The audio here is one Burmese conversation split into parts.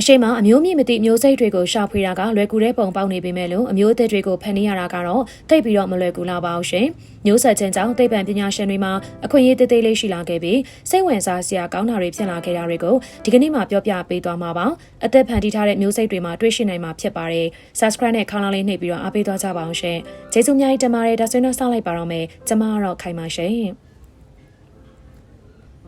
အရှိန်မှာအမျိုးမြင့်မသိမျိုးစိတ်တွေကိုရှာဖွေတာကလွယ်ကူတဲ့ပုံပေါက်နေပေမဲ့လို့အမျိုးအသက်တွေကိုဖန်တီးရတာကတော့တိတ်ပြီးတော့မလွယ်ကူလာပါဘူးရှင်။မျိုးဆက်ချင်းကြောင့်သိပ္ပံပညာရှင်တွေမှာအခွင့်အရေးသေးသေးလေးရှိလာခဲ့ပြီးစိတ်ဝင်စားစရာကောင်းတာတွေဖြစ်လာခဲ့တာတွေကိုဒီကနေ့မှပြောပြပေးသွားမှာပါ။အသက်ဖန်တီးထားတဲ့မျိုးစိတ်တွေမှာတွေ့ရှိနိုင်မှာဖြစ်ပါတယ်။ Subscribe နဲ့ခေါင်းလောင်းလေးနှိပ်ပြီးတော့အားပေးသွားကြပါအောင်ရှင်။ကျေးဇူးအများကြီးတင်ပါတယ်ဒါဆိုရင်တော့စလိုက်ပါတော့မယ်။ကျွန်မကတော့ခိုင်ပါရှင်။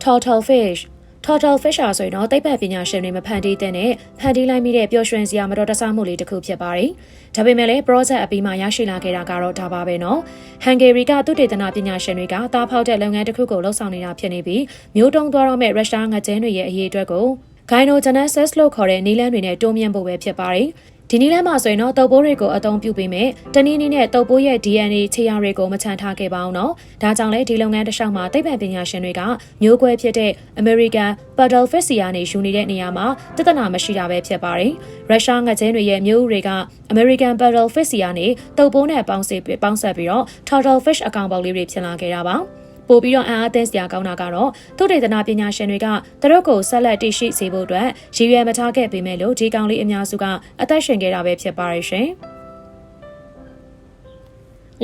Turtle fish Turtle fish ဟာဆိုရင်တော့သိပ္ပံပညာရှင်တွေမဖန်တီးတဲ့နဲ့ဖန်တီးလိုက်မိတဲ့ပျော်ရွှင်စရာမတော်တဆမှုလေးတစ်ခုဖြစ်ပါတယ်။ဒါပေမဲ့လည်း project အပြီးမှာရရှိလာခဲ့တာကတော့ဒါပါပဲနော်။ Hungary ကသုတေသနပညာရှင်တွေကတားဖောက်တဲ့လုပ်ငန်းတစ်ခုကိုလှုပ်ဆောင်နေတာဖြစ်နေပြီးမျိုးတုံးသွားတော့မဲ့ရုရှားငကြင်းတွေရဲ့အရေးအတွက်ကို gynogenesis လို့ခေါ်တဲ့နည်းလမ်းတွေနဲ့တိုးမြင့်ဖို့ပဲဖြစ်ပါတယ်။ ဒီနည်းလမ်းမှာဆိုရင်တော့တုပ်ပိုးတွေကိုအသုံးပြုပေးမယ်တနည်းနည်းနဲ့တုပ်ပိုးရဲ့ DNA ခြေရာတွေကိုမချန်ထားခဲ့ပါအောင်နော်ဒါကြောင့်လဲဒီလုပ်ငန်းတစ်လျှောက်မှာသိပ္ပံပညာရှင်တွေကမျိုးကွဲဖြစ်တဲ့ American Paddlefish စီကနေယူနေတဲ့နေရာမှာတသနာမရှိတာပဲဖြစ်ပါတယ်ရုရှားငကြင်းတွေရဲ့မျိုးဥတွေက American Paddlefish စီကနေတုပ်ပိုးနဲ့ပေါင်းစပ်ပြီးပေါင်းဆက်ပြီးတော့ Turtlefish အကောင်ပေါက်လေးတွေဖြစ်လာခဲ့တာပါ ပို့ပြီးတော့အံအားသင်းစရာကောင်းတာကတော့သုတေသနပညာရှင်တွေကသူတို့ကိုဆက်လက်တည်ရှိစေဖို့အတွက်ရည်ရွယ်မထားခဲ့ပေမဲ့လို့ဒီကောင်လေးအများစုကအသက်ရှင်ခဲ့တာပဲဖြစ်ပါရဲ့ရှင်။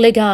လေကာ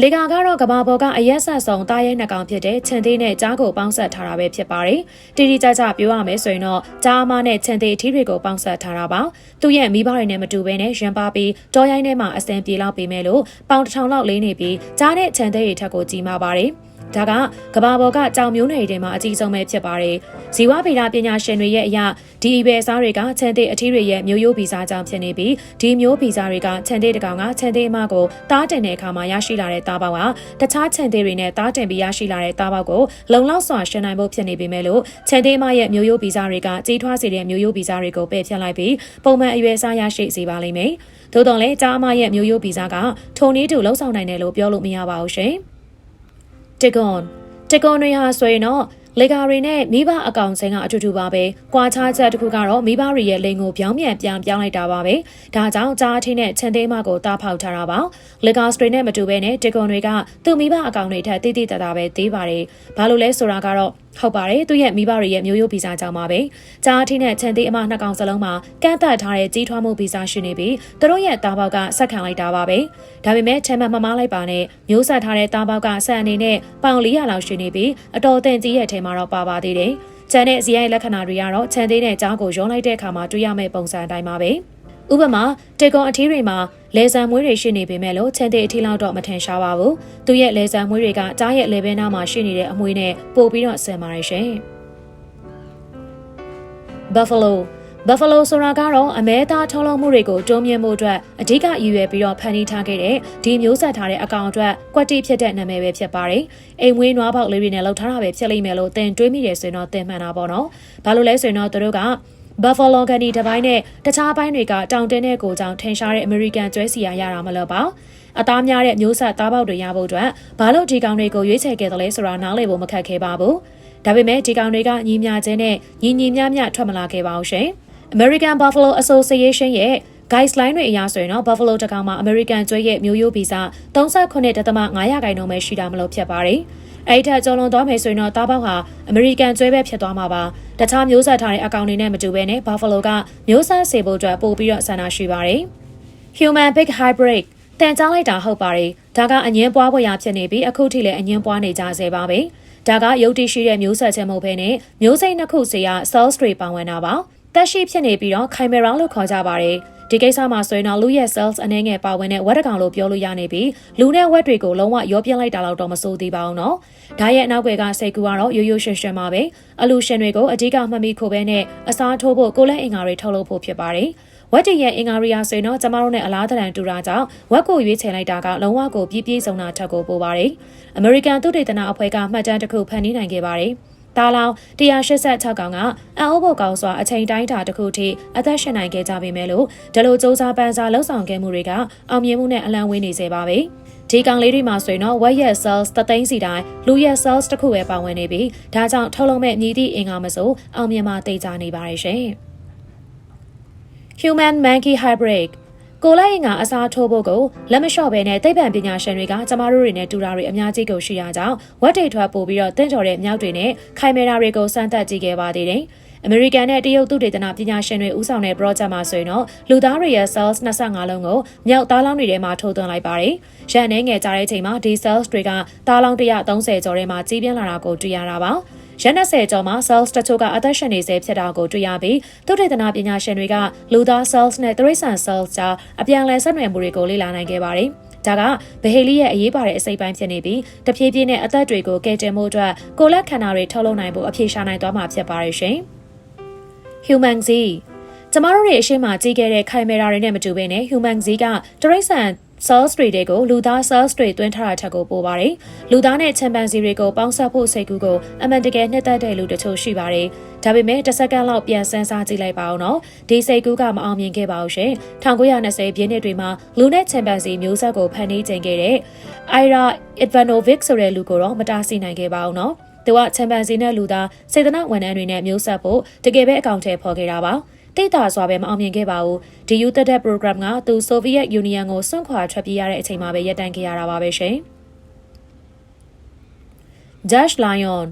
လေကာကတော့ကဘာပေါ်ကအရက်ဆက်ဆုံးတားရဲနှကောင်ဖြစ်တဲ့ခြံသေးနဲ့ကြားကိုပေါင်းဆက်ထားတာပဲဖြစ်ပါတယ်။တီတီကြကြပြောရမယ်ဆိုရင်တော့ကြားအမနဲ့ခြံသေးအထီးတွေကိုပေါင်းဆက်ထားတာပါ။သူ့ရဲ့မိဘတွေနဲ့မတူဘဲနဲ့ရန်ပါပြီးတောရိုင်းထဲမှာအစင်ပြေလောက်ပေးမယ်လို့ပေါင်တစ်ထောင်လောက်လေးနေပြီးကြားနဲ့ခြံသေးတွေထက်ကိုကြီးမာပါတယ်။ ဒါကကဘာပေါ်ကကြောင်မျိုးနယ်တွေမှာအကြီးဆုံးပဲဖြစ်ပါတယ်။ဇီဝဗေဒပညာရှင်တွေရဲ့အရာဒီအီဘယ်စားတွေကခြံသေးအထီးတွေရဲ့မျိုးရိုးဗီဇကြောင့်ဖြစ်နေပြီးဒီမျိုးဗီဇတွေကခြံသေးတကောင်ကခြံသေးအမကိုတားတင်တဲ့အခါမှာရရှိလာတဲ့သားပေါက်ကတခြားခြံသေးတွေနဲ့တားတင်ပြီးရရှိလာတဲ့သားပေါက်ကိုလုံလောက်စွာရှင်နိုင်ဖို့ဖြစ်နေပေမဲ့လို့ခြံသေးအမရဲ့မျိုးရိုးဗီဇတွေကကြီးထွားစေတဲ့မျိုးရိုးဗီဇတွေကိုပယ်ဖျက်လိုက်ပြီးပုံမှန်အရွယ်စားရရှိစေပါလိမ့်မယ်။သို့တော်လည်းကြားအမရဲ့မျိုးရိုးဗီဇကထုံနည်းတူလှုပ်ဆောင်နိုင်တယ်လို့ပြောလို့မရပါဘူးရှင်။ တစ်ကွန်တစ်ကွန်တွေဟာဆိုရင်တော့လေကာတွေနဲ့မိဘအကောင်စင်ကအတူတူပါပဲ။ကွာခြားချက်တစ်ခုကတော့မိဘတွေရဲ့လိန်ကိုပြောင်းပြန်ပြန်ပြောင်းလိုက်တာပါပဲ။ဒါကြောင့်ကြားအထင်းနဲ့ချန်သေးမကိုတားဖောက်ထားတာပါ။လေကာစတွေနဲ့မတူဘဲနဲ့တစ်ကွန်တွေကသူ့မိဘအကောင်တွေထက်တိတိတသားပဲသေးပါတယ်။ဘာလို့လဲဆိုတာကတော့ ဟုတ်ပါတယ်သူရဲ့မိဘတွေရဲ့မျိုးရိုးဗီဇကြောင့်ပါပဲကြားအထိနဲ့ချန်သေးအမနှစ်ကောင်စလုံးမှာကန့်သက်ထားတဲ့ကြီးထွားမှုဗီဇရှိနေပြီးသူတို့ရဲ့တားပေါက်ကဆက်ခံလိုက်တာပါပဲဒါပေမဲ့ချမ်းမမမားလိုက်ပါနဲ့မျိုးဆက်ထားတဲ့တားပေါက်ကဆက်အနေနဲ့ပေါင်400လောက်ရှိနေပြီးအတော်တန်ကြီးရဲ့ထဲမှာတော့ပါပါသေးတယ်ချန်တဲ့ဇီရိုက်လက္ခဏာတွေကတော့ချန်သေးတဲ့ကြားကိုရုံးလိုက်တဲ့အခါမှာတွေ့ရမယ့်ပုံစံအတိုင်းပါပဲဥပမာတေကွန်အထီးတွေမှာ လေဆံမွေးတွေရှိနေပေမဲ့လို့ချန်တဲ့အထီးလောက်တော့မထင်ရှားပါဘူး။သူရဲ့လေဆံမွေးတွေကကြားရဲ့လေဘဲနားမှာရှိနေတဲ့အမွေးနဲ့ပို့ပြီးတော့ဆင်ပါတယ်ရှင်။ Buffalo Buffalo ဆိုတာကတော့အမဲသားထုံးလုံးမှုတွေကိုတွန်းမြင့်မှုအတွက်အဓိကရည်ရွယ်ပြီးတော့ဖန်တီးထားခဲ့တဲ့ဒီမျိုးဆက်ထားတဲ့အကောင်အတွက်ကွက်တိဖြစ်တဲ့နာမည်ပဲဖြစ်ပါတယ်။အိမ်မွေးနွားပေါက်လေးတွေနဲ့လှုပ်ထားတာပဲဖြစ်လိမ့်မယ်လို့သင်တွေးမိတယ်ဆိုရင်တော့သင်မှန်တာပေါ့နော်။ဘာလို့လဲဆိုရင်တော့သူတို့က Buffalo ကန်ဒီတစ်ပိုင်းနဲ့တခြားပိုင်းတွေကတောင်တင်းတဲ့ကိုကြောင့်ထင်ရှားတဲ့ American ကျွဲစီယာရတာမလို့ပါအသားများတဲ့မျိုးဆက်သားပေါက်တွေရဖို့အတွက်ဘာလို့ဒီကောင်တွေကိုရွေးချယ်ခဲ့တယ်လဲဆိုတာနားလည်ဖို့မခက်ခဲပါဘူးဒါပေမဲ့ဒီကောင်တွေကညီမြခြင်းနဲ့ညီညီမြမြထွက်မလာခဲ့ပါဘူးရှင် American Buffalo Association ရဲ့ guideline တွေအရဆိုရင်တော့ Buffalo တကောင်မှာ American ကျွဲရဲ့မျိုးရိုးဗီဇ39.5ရာခိုင်နှုန်းပဲရှိတာမလို့ဖြစ်ပါတယ်။ အဲ့ထက်ကျော်လွန်သွားမယ်ဆိုရင်တော့တားပေါက်ဟာအမေရိကန်ကျွဲပဲဖြစ်သွားမှာပါတခြားမျိုးဆက်ထားတဲ့အကောင့်တွေနဲ့မတူဘဲနဲ့ Buffalo ကမျိုးဆက်စေဖို့အတွက်ပို့ပြီးတော့ဆန္ဒရှိပါတယ် Human Big Hybrid တန်ကြားလိုက်တာဟုတ်ပါတယ်ဒါကအငင်းပွားဖွယ်ရာဖြစ်နေပြီးအခုထိလည်းအငင်းပွားနေကြဆဲပါပဲဒါကရုပ်တိရှိတဲ့မျိုးဆက်ချက်မဟုတ်ဘဲနဲ့မျိုးစိတ်နှစ်ခုစီက cells တွေပါဝင်တာပါ တက်ရှိဖြစ်နေပြီးတော့ chimera လို့ခေါ်ကြပါတယ်ဒီကိစ္စမှာဆိုရင်တော့လူရဲ့ cells အနေငယ်ပါဝင်တဲ့ဝက်တကောင်လို့ပြောလို့ရနေပြီးလူနဲ့ဝက်တွေကိုလုံးဝရောပြင်းလိုက်တာတော့တော့မစိုးသေးပါဘူးနော်။ဒါရဲ့အနောက်ွယ်ကစိတ်ကူကတော့ရိုးရိုးရှင်းရှင်းပါပဲ။အလူရှင်တွေကိုအဓိကမှတ်မိခိုပဲနဲ့အစားထိုးဖို့ကိုလက်အင်္ဂါတွေထုတ်လုပ်ဖို့ဖြစ်ပါတယ်။ဝက်တရဲ့အင်္ဂါရီယာဆိုရင်တော့ကျမတို့နဲ့အလားတန်တူတာကြောင့်ဝက်ကိုရွေးချယ်လိုက်တာကလုံးဝကိုပြည့်ပြည့်စုံတာထက်ကိုပိုပါတယ်။ American သုတေသနအဖွဲ့ကမှတ်တမ်းတစ်ခုဖန်တီးနိုင်ခဲ့ပါတယ်။ ဒါလောင်186ကောင်ကအံ့ဩဖို့ကောင်းစွာအချိန်တိုင်းတာတစ်ခုထိအသက်ရှင်နိုင်ခဲ့ကြပေမဲ့လို့ဒီလိုစ조사ပန်းစားလှုပ်ဆောင်ခဲ့မှုတွေကအောင်မြင်မှုနဲ့အလံဝင်းနေစေပါပဲဒီကောင်လေးတွေမှာဆိုရင်တော့ white yet cells တသိန်းစီတိုင်းလူရဲ့ cells တစ်ခုပဲပါဝင်နေပြီးဒါကြောင့်ထုတ်လုပ်မဲ့မြည်သည့်အင်္ဂါမဆိုအောင်မြင်မှသိကြနေပါရဲ့ရှင် Human Monkey Hybrid ကိုလိုက်ရင်ကအစားထိုးဖို့ကိုလက်မလျှော့ဘဲနဲ့သိပ္ပံပညာရှင်တွေကကျမတို့တွေနဲ့တူတာတွေအများကြီးကိုရှိရကြောင်းဝက်တိတ်ထွက်ပို့ပြီးတော့တင့်တော်တဲ့မြောက်တွေနဲ့ခိုင်မရာတွေကိုစမ်းသပ်ကြည့်ခဲ့ပါသေးတယ်။အမေရိကန်နဲ့တရုတ်သုတေသနပညာရှင်တွေဦးဆောင်တဲ့ project မှာဆိုရင်တော့လူသားတွေရဲ့ cells 25လုံးကိုမြောက်သားလောင်းတွေထဲမှာထိုးသွင်းလိုက်ပါတယ်။ရန်နေငယ်ကြတဲ့အချိန်မှာဒီ cells တွေကသားလောင်း130ကျော်ထဲမှာကြီးပြင်းလာတာကိုတွေ့ရတာပါ။ ရက်20ကျော်မှာ cells တချို့ကအသက်ရှင်နေစေဖြစ်တာကိုတွေ့ရပြီးသုတေသနပညာရှင်တွေကလူသား cells နဲ့တိရစ္ဆာန် cells ကြားအပြန်အလှန်ဆက်နွယ်မှုတွေကိုလေ့လာနိုင်ခဲ့ပါတယ်။ဒါကဗဟေလီရဲ့အရေးပါတဲ့အစိပ်ပိုင်းဖြစ်နေပြီးတဖြည်းဖြည်းနဲ့အသက်တွေကိုကယ်တင်မှုအတွက်ကိုလက်ခန္ဓာတွေထုတ်လုပ်နိုင်ဖို့အဖြေရှာနိုင်သွားမှာဖြစ်ပါရဲ့ရှင်။ Human Z ကျမတို့တွေအရှိမကြည့်ခဲ့တဲ့ခိုင်မရာတွေနဲ့မတူဘဲနဲ့ Human Z ကတရိတ် ဆန် cells တွေတွေကိုလူသား cells တွေတွင်းထားတာထက်ကိုပိုပါတယ်။လူသားနဲ့ chimpanzee တွေကိုပေါင်းစပ်ဖို့စိတ်ကူးကိုအမှန်တကယ်နှစ်သက်တဲ့လူတချို့ရှိပါတယ်။ဒါပေမဲ့တစ်စက္ကန့်လောက်ပြန်စမ်းစားကြည့်လိုက်ပါအောင်နော်။ဒီစိတ်ကူးကမအောင်မြင်ခဲ့ပါဘူးရှင်။1920ပြည့်နှစ်တွေမှာလူနဲ့ chimpanzee မျိုးဆက်ကိုဖန်တီးချိန်ခဲ့တဲ့ Ira Ivanovic ဆိုတဲ့လူကိုတော့မတားဆီးနိုင်ခဲ့ပါဘူးနော်။သူကချမ်ပန်စီနဲ့လူသားစေတနာဝန်ထမ်းတွေနဲ့မျိုးဆက်ဖို့တကယ်ပဲအကောင့်ထဲပေါ်ခဲ့တာပါ တိတ်တာစွာပဲမအောင်မြင်ခဲ့ပါဘူးဒီယူသက်တဲ့ program ကသူဆိုဗီယက်ယူနီယံကိုစွန့်ခွာထွက်ပြေးရတဲ့အချိန်မှာပဲရပ်တန့်ခဲ့ရတာပါပဲရှင် Dash Lion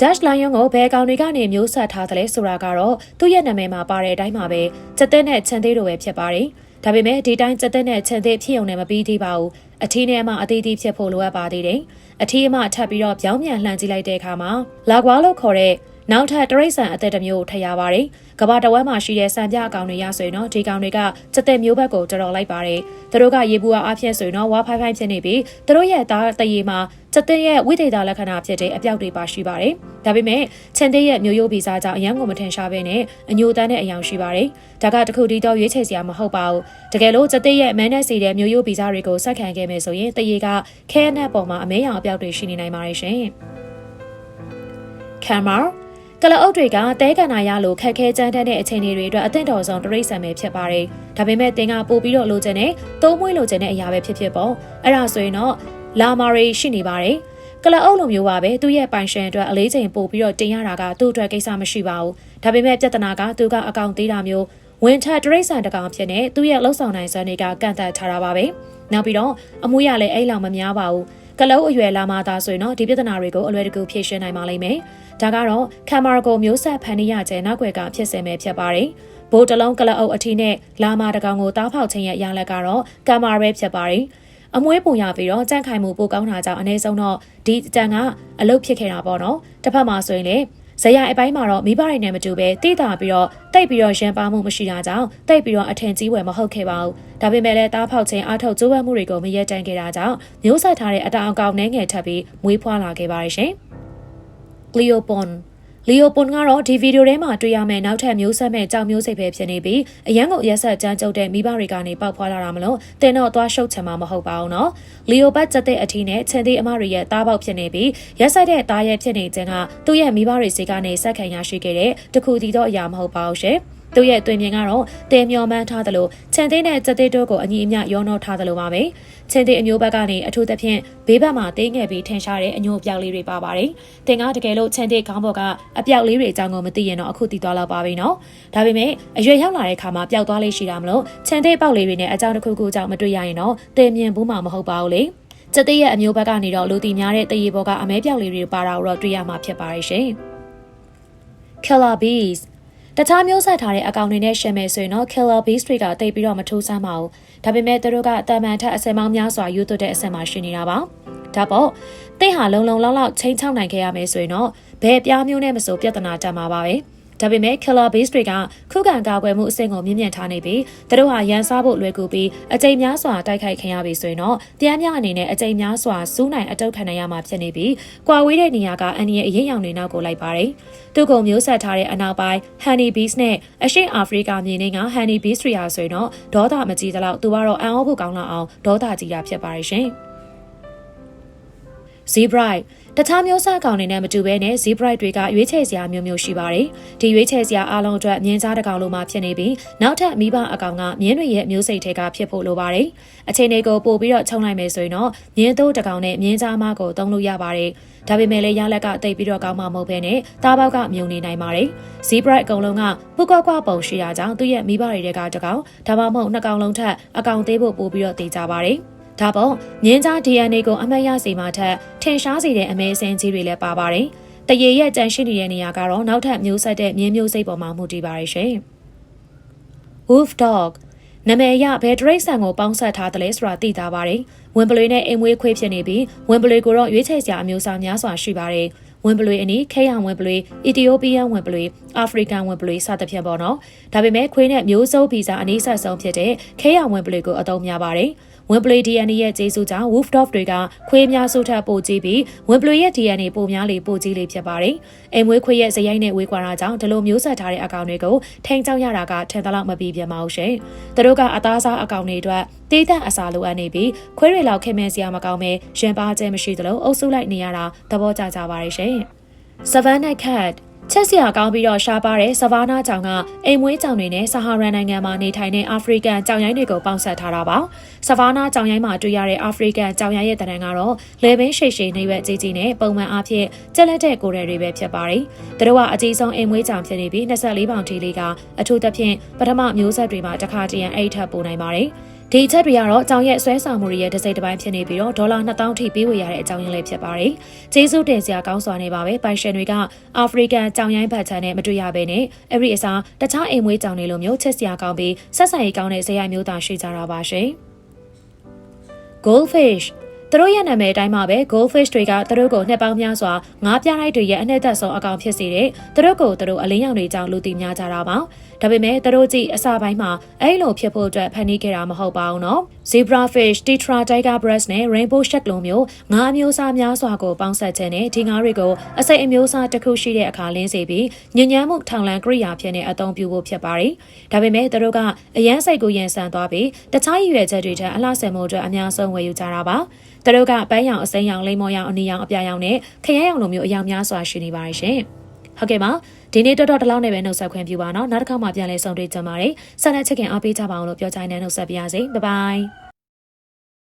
Dash Lion ကိုဘယ်ကောင်တွေကနေမျိုးဆက်ထားသလဲဆိုတာကတော့သူ့ရဲ့နာမည်မှာပါတဲ့အတိုင်းပါပဲစက်သက်နဲ့ချန်သေးတို့ပဲဖြစ်ပါတယ်ဒါပေမဲ့ဒီတိုင်းစက်သက်နဲ့ချန်သေးဖြစ်ုံနဲ့မပြီးသေးပါဘူးအထီးနဲ့မှအသေးသေးဖြစ်ဖို့လိုအပ်ပါသေးတယ်အထီးအမှထပ်ပြီးတော့ပြောင်းပြန်လှန်ကြည့်လိုက်တဲ့အခါမှာလာကွာလို့ခေါ်တဲ့ နောက်ထပ်တရိတ်ဆန်အသက်တစ်မျိုးထည့်ရပါတယ်။ကဘာတဝက်မှာရှိတဲ့စံပြအကောင်တွေရဆိုရင်တော့ဒီကောင်တွေကစက်သက်မျိုးဘက်ကိုတော်တော်လိုက်ပါတယ်။သူတို့ကရေဘူးအားအဖြစ်ဆိုရင်တော့ဝါဖိုင်ဖိုင်ဖြစ်နေပြီးသူတို့ရဲ့သားတရေမှာစက်သက်ရဲ့ဝိသေသလက္ခဏာဖြစ်တဲ့အပြောက်တွေပါရှိပါတယ်။ဒါပေမဲ့ချန်သေးရဲ့မျိုးရိုးဗီဇကြောင့်အရန်ကိုမထင်ရှားဘဲနဲ့အညိုတန်းတဲ့အယောင်ရှိပါတယ်။ဒါကတခုတည်းတော့ရွေးချယ်စရာမဟုတ်ပါဘူး။တကယ်လို့စက်သက်ရဲ့မန်းနဲ့စီတဲ့မျိုးရိုးဗီဇတွေကိုဆက်ခံခဲ့မယ်ဆိုရင်တရေကခဲနဲ့ပေါ်မှာအမဲရောင်အပြောက်တွေရှိနေနိုင်ပါတယ်ရှင်။ Camera ကလအုပ်တွေကတဲကန်နာရလို့ခက်ခဲကြမ်းတမ်းတဲ့အခြေအနေတွေအတွက်အသင့်တော်ဆုံးတရိတ်ဆန်ပဲဖြစ်ပါတယ်။ဒါပေမဲ့တင်ကပို့ပြီးတော့လိုချင်တဲ့သုံးမွေးလိုချင်တဲ့အရာပဲဖြစ်ဖြစ်ပေါ့။အဲ့ဒါဆိုရင်တော့လာမာရီရှိနေပါတယ်။ကလအုပ်လိုမျိုးပါပဲသူ့ရဲ့ပိုင်ရှင်အတွက်အလေးချိန်ပို့ပြီးတော့တင်ရတာကသူ့အတွက်ကိစ္စမရှိပါဘူး။ဒါပေမဲ့ပြဿနာကသူကအကောင့်သေးတာမျိုးဝင်ထတရိတ်ဆန်တကောင်ဖြစ်နေသူ့ရဲ့လှုပ်ဆောင်နိုင်စွမ်းတွေကကန့်သက်ထားတာပါပဲ။နောက်ပြီးတော့အမွေးရလည်းအဲ့လောက်မများပါဘူး။ ကလုံးအရွယ်လာမှသာဆိုရင်တော့ဒီပြဿနာတွေကိုအလွယ်တကူဖြေရှင်းနိုင်ပါလိမ့်မယ်။ဒါကတော့ကင်မရာကိုမျိုးဆက်ဖန်နေရတဲ့နောက်ွယ်ကဖြစ်စင်ပဲဖြစ်ပါတယ်။ဘိုးတလုံးကလအုပ်အထီးနဲ့လာမတကောင်ကိုတားဖောက်ခြင်းရဲ့ရလက်ကတော့ကင်မရာပဲဖြစ်ပါတယ်။အမွေးပုံရပြီးတော့ကြန့်ခိုင်မှုပိုကောင်းတာကြောင့်အနည်းဆုံးတော့ဒီတန်ကအလုတ်ဖြစ်ခဲ့တာပေါ့နော်။တစ်ဖက်မှာဆိုရင်လေ ဇယအပိုင်းမှာတော့မိဘတွေနဲ့မတူပဲတိတာပြီးတော့တိတ်ပြီးတော့ရန်ပါမှုမရှိတာကြောင့်တိတ်ပြီးတော့အထင်ကြီးဝယ်မဟုတ်ခဲ့ပါဘူး။ဒါပေမဲ့လည်းတားဖောက်ခြင်းအားထုတ်ကြိုးပမ်းမှုတွေကိုမရက်တန့်ခဲ့တာကြောင့်မျိုးဆက်ထားတဲ့အတောင်အကောင်နှဲငယ်ထပ်ပြီးမွေးဖွားလာခဲ့ပါရရှင်။ Cleopon လီယိုပွန်ကတော့ဒီဗီဒီယိုထဲမှာတွေ့ရမယ့်နောက်ထပ်မျိုးဆက်မဲ့ကြောင်မျိုးစိတ်ပဲဖြစ်နေပြီးအရန်ကိုရက်ဆက်ကြမ်းကြုတ်တဲ့မိဘတွေကနေပေါက်ဖွာလာတာမလို့တင်တော့သွားရှုပ်ချင်မှာမဟုတ်ပါဘူးနော်လီယိုဘတ်စက်တဲ့အထီးနဲ့ချန်သေးအမတွေရဲ့တားပေါက်ဖြစ်နေပြီးရက်ဆက်တဲ့တားရဲ့ဖြစ်နေခြင်းကသူ့ရဲ့မိဘတွေစီကနေဆက်ခံရရှိခဲ့တဲ့တခုတည်းသောအရာမဟုတ်ပါဘူးရှင် သူရဲ့တွင်မြင်ကတော့တဲမျောမှန်းထားသလိုခြံသေးနဲ့စက်သေးတို့ကိုအညီအမျှရောနှောထားသလိုပါပဲခြံသေးအမျိုးဘက်ကနေအထူးသဖြင့်ဘေးဘက်မှာတင်းငယ်ပြီးထင်ရှားတဲ့အညိုအပြောက်လေးတွေပါပါတယ်တင်ကတကယ်လို့ခြံသေးခေါင်းပေါ်ကအပြောက်လေးတွေအကြောင်းကိုမသိရင်တော့အခုသိသွားတော့ပါပြီနော်ဒါပေမဲ့အရွယ်ရောက်လာတဲ့အခါမှာပျောက်သွားလေးရှိတာမလို့ခြံသေးပေါက်လေးတွေနဲ့အကြောင်းတစ်ခုခုကြောင့်မတွေ့ရရင်တော့တဲမြင်ဘူးမှာမဟုတ်ပါဘူးလေစက်သေးရဲ့အမျိုးဘက်ကနေတော့လူတီများတဲ့တရေဘောကအမဲပြောက်လေးတွေပါတာကိုတော့တွေ့ရမှာဖြစ်ပါရဲ့ရှင် Killer Bees တခြားမျိုးဆက်ထားတဲ့အကောင့်တွေနဲ့ရှယ်မယ်ဆိုရင်တော့ Killer Bees တွေကတိတ်ပြီးတော့မထိုးဆန်းပါဘူး။ဒါပေမဲ့သူတို့ကအတန်မှန်ထက်အစင်မောင်းများစွာယူသွတ်တဲ့အဆင့်မှာရှိနေတာပါ။ဒါပေါ့တင့်ဟာလုံလုံလောက်လောက်ချိန်ချောက်နိုင်ခဲ့ရမယ်ဆိုရင်တော့ဘယ်ပြားမျိုးနဲ့မဆိုပြဿနာတက်မှာပါပဲ။ ဒါပေမဲ့ killer base တွေကခုခံကာကွယ်မှုအဆင့်ကိုမြင့်မြတ်ထားနေပြီးသူတို့ဟာရန်စားဖို့လွယ်ကူပြီးအကြိမ်များစွာတိုက်ခိုက်ခံရပြီဆိုရင်တော့တရားမျှအနေနဲ့အကြိမ်များစွာစူးနိုင်အတုတ်ခံရမှာဖြစ်နေပြီးကွာဝေးတဲ့နေရာကအန်ဒီရဲ့အရေးရောင်တွေနောက်ကိုလိုက်ပါတယ်။သူကမျိုးဆက်ထားတဲ့အနောက်ပိုင်း honey bees နဲ့အရှေ့အာဖရိကမြေတွေက honey bees တွေဟာဆိုရင်တော့ဒေါသမကြီးသလောက်သူကတော့အံ့ဩဖို့ကောင်းလောက်အောင်ဒေါသကြီးတာဖြစ်ပါတယ်ရှင်။ Zebrite တခြားမျိုးစားကောင်တွေနဲ့မတူဘဲနဲ့ Zebrite တွေကရွေးချယ်စရာမျိုးမျိုးရှိပါတယ်။ဒီရွေးချယ်စရာအားလုံးအတွက်မြင်းစားတစ်ကောင်လိုမှဖြစ်နေပြီးနောက်ထပ်မိဘအကောင်ကမြင်းတွေရဲ့မျိုးစိတ်တွေကဖြစ်ဖို့လိုပါတယ်။အချိန်တွေကိုပို့ပြီးတော့ခြုံလိုက်မယ်ဆိုရင်တော့မြင်းတို့တစ်ကောင်နဲ့မြင်းစားမကိုသုံးလို့ရပါတယ်။ဒါပေမဲ့လည်းရလက်ကတိတ်ပြီးတော့ကောင်းမှမဟုတ်ဘဲနဲ့တားပေါက်ကမြုံနေနိုင်ပါတယ်။ Zebrite အကောင်လုံးကပုကွက်ကွပုံရှိတာကြောင့်သူ့ရဲ့မိဘတွေကတကောင်ဒါမှမဟုတ်နှစ်ကောင်လုံးထက်အကောင်သေးဖို့ပို့ပြီးတော့တည်ကြပါတယ်။ ဒါပေါ့မြင်းကြား DNA ကိုအမှတ်ရစေမှထက်ထင်ရှားစေတဲ့အမဲစင်းကြီးတွေလည်းပါပါတယ်။တတရေရဲ့ကြန့်ရှိနေတဲ့နေရာကတော့နောက်ထပ်မျိုးဆက်တဲ့မြင်းမျိုးစိတ်ပေါ်မှာမူတည်ပါရရှင်။ Wolf Dog နာမည်အရဘယ်တရိတ်ဆန်ကိုပေါင်းဆက်ထားတယ်လဲဆိုတာသိသားပါတယ်။ဝင်ပလွေနဲ့အိမ်မွေးခွေးဖြစ်နေပြီးဝင်ပလွေကိုတော့ရွေးချယ်စရာအမျိုးအစားများစွာရှိပါတယ်။ဝင်ပလွေအနီးခဲရဝင်ပလွေအီသီယိုးပီးယန်ဝင်ပလွေအာဖရိကန်ဝင်ပလွေစသဖြင့်ပေါ့နော်။ဒါပေမဲ့ခွေးနဲ့မျိုးစုံဗီဇအနည်းဆက်ဆုံးဖြစ်တဲ့ခဲရဝင်ပလွေကိုအသုံးများပါတယ်။ Wembley DNA ရဲ့ကျေးဇူးကြောင့် Wolfdorf တွေကခွေးများစုထပ်ပို့ကြည့်ပြီး Wembley ရဲ့ DNA ပိုများလေပိုကြီးလေဖြစ်ပါတယ်။အိမ်မွေးခွေးရဲ့ဇယိုက်နဲ့ဝေးကွာတာကြောင့်ဒီလိုမျိုးဆက်ထားတဲ့အကောင်တွေကိုထိန်းချောက်ရတာကထင်သလောက်မပြီးပြန်ပါဘူးရှင်။သူတို့ကအသားစားအကောင်တွေအတွက်တေးသက်အစာလိုအပ်နေပြီးခွေးတွေလောက်ခင်မင်စရာမကောင်းပဲရင်ပါကျဲမရှိသလိုအုပ်စုလိုက်နေရတာသဘောကျကြပါရဲ့ရှင်။ Savannah Cat ချက်စရာကောင်းပြီးတော့ရှားပါတဲ့ဆဗာနာကြောင်ကအိမ်မွေးကြောင်တွေနဲ့ဆဟာရန်နိုင်ငံမှာနေထိုင်တဲ့အာဖရိကန်ကြောင်ရိုင်းတွေကိုပေါင်းစပ်ထားတာပါ။ဆဗာနာကြောင်ရိုင်းမှာတွေ့ရတဲ့အာဖရိကန်ကြောင်ရိုင်းရဲ့တဏ္ဍာန်ကတော့လေပင်ရှိရှိနေရွက်ကြီးကြီးနဲ့ပုံမှန်အားဖြင့်ကြက်လက်တဲ့ကိုယ်တွေပဲဖြစ်ပါတယ်။သူတို့ကအကြီးဆုံးအိမ်မွေးကြောင်ဖြစ်နေပြီး24ပေါင်ထိလေးကအထူးသဖြင့်ပထမမျိုးဆက်တွေမှာတစ်ခါတည်းအိတ်ထပ်ပို့နိုင်ပါတယ်။ ဒီအချက်တွေကတော့အကြောင်းရဲ့ဆွဲဆောင်မှုတွေရဲ့တစ်စိတ်တစ်ပိုင်းဖြစ်နေပြီးတော့ဒေါ်လာ2000ထိပေးဝေရတဲ့အကြောင်းရင်းလေးဖြစ်ပါတယ်။ကျေးဇူးတင်စရာကောင်းစွာနေပါပဲပိုင်ရှင်တွေကအာဖရိကန်ကြောင်ရိုင်းဘတ်ချန်နဲ့မတွေ့ရဘဲနဲ့အဲ့ဒီအစားတခြားအိမ်မွေးကြောင်တွေလိုမျိုးချက်စရာကောင်းပြီးဆက်ဆံရေးကောင်းတဲ့ဇယိုက်မျိုးသားရှိကြတာပါရှင်။ Goldfish သူတို့ရဲ့နာမည်အတိုင်းပါပဲ goldfish တွေကသူတို့ကိုနှစ်ပေါင်းများစွာငါးပြားလိုက်တွေရဲ့အနှစ်သက်ဆုံးအကောင်ဖြစ်စေတဲ့သူတို့ကိုသူတို့အလင်းရောင်တွေကြောင့်လူသိများကြတာပါ ဒါပေမဲ့သူတို့ကြည့်အစာပိုင်းမှာအဲ့လိုဖြစ်ဖို့အတွက်ဖန်တီးခဲ့တာမဟုတ်ပါဘူးနော် zebra fish tetra tiger breast နဲ့ rainbow shark လိုမျိုးငါးမျိုးစားများစွာကိုပေါင်းစပ်ခြင်းနဲ့ဒီငါးတွေကိုအစိမ်အမျိုးအစားတစ်ခုရှိတဲ့အခါလင်းစေပြီးညဉ့်ညမ်းမှုထောင်လန်းကိရိယာဖြစ်နေအသုံးပြုဖို့ဖြစ်ပါတယ်ဒါပေမဲ့သူတို့ကအရန်စိတ်ကိုရန်ဆန်သွားပြီးတခြားရည်ရွယ်ချက်တွေထက်အလှဆင်မှုအတွက်အများဆုံးဝယ်ယူကြတာပါသူတို့ကပန်းရောင်အစိမ်းရောင်လိမ္မော်ရောင်အနီရောင်အပြာရောင်နဲ့ခရဲရောင်လိုမျိုးအရောင်များစွာရှိနေပါတယ်ရှင် ဟုတ်ကဲ့ပါဒီနေ့တော်တော်တလောက်နဲ့ပဲနှုတ်ဆက်ခွင့်ပြုပါနော်နောက်တစ်ခါမှပြန်လည်ဆုံတွေ့ကြပါမယ်ဆက်လက်ချက်ကင်အားပေးကြပါအောင်လို့ပြောချင်တဲ့နှုတ်ဆက်ပါရစေဘိုင်ဘိုင်